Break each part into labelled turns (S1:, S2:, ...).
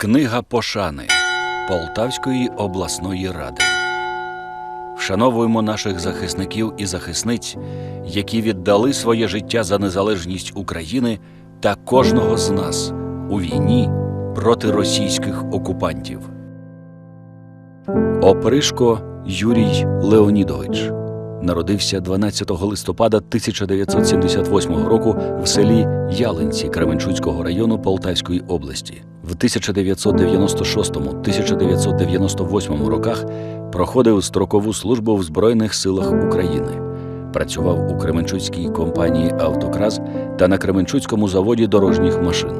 S1: Книга пошани Полтавської обласної ради. Вшановуємо наших захисників і захисниць, які віддали своє життя за незалежність України та кожного з нас у війні проти російських окупантів. Опришко Юрій Леонідович народився 12 листопада 1978 року в селі Ялинці Кременчуцького району Полтавської області. В 1996-1998 роках проходив строкову службу в Збройних силах України. Працював у Кременчуцькій компанії Автокраз та на Кременчуцькому заводі дорожніх машин.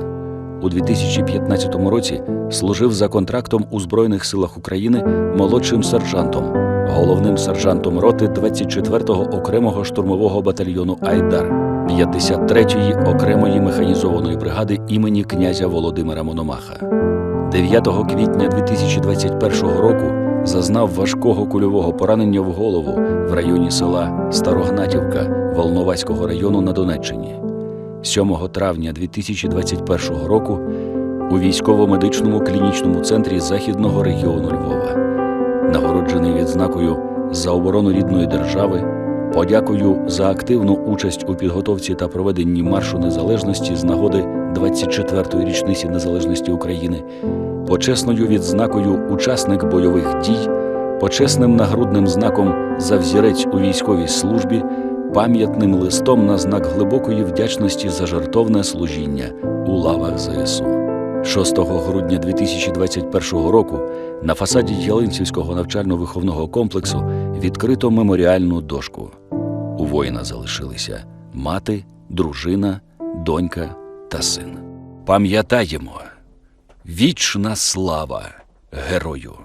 S1: У 2015 році служив за контрактом у Збройних силах України молодшим сержантом, головним сержантом роти 24-го окремого штурмового батальйону Айдар 53-ї окремої механізованої бригади імені князя Володимира Мономаха. 9 квітня 2021 року зазнав важкого кульового поранення в голову в районі села Старогнатівка Волноваського району на Донеччині. 7 травня 2021 року у військово-медичному клінічному центрі Західного регіону Львова, нагороджений відзнакою за оборону рідної держави, подякою за активну участь у підготовці та проведенні маршу незалежності з нагоди 24-ї річниці незалежності України, почесною відзнакою учасник бойових дій, почесним нагрудним знаком за взірець у військовій службі пам'ятним листом на знак глибокої вдячності за жертовне служіння у лавах ЗСУ. 6 грудня 2021 року на фасаді Ялинцівського навчально-виховного комплексу відкрито меморіальну дошку. У воїна залишилися мати, дружина, донька та син. Пам'ятаємо вічна слава герою!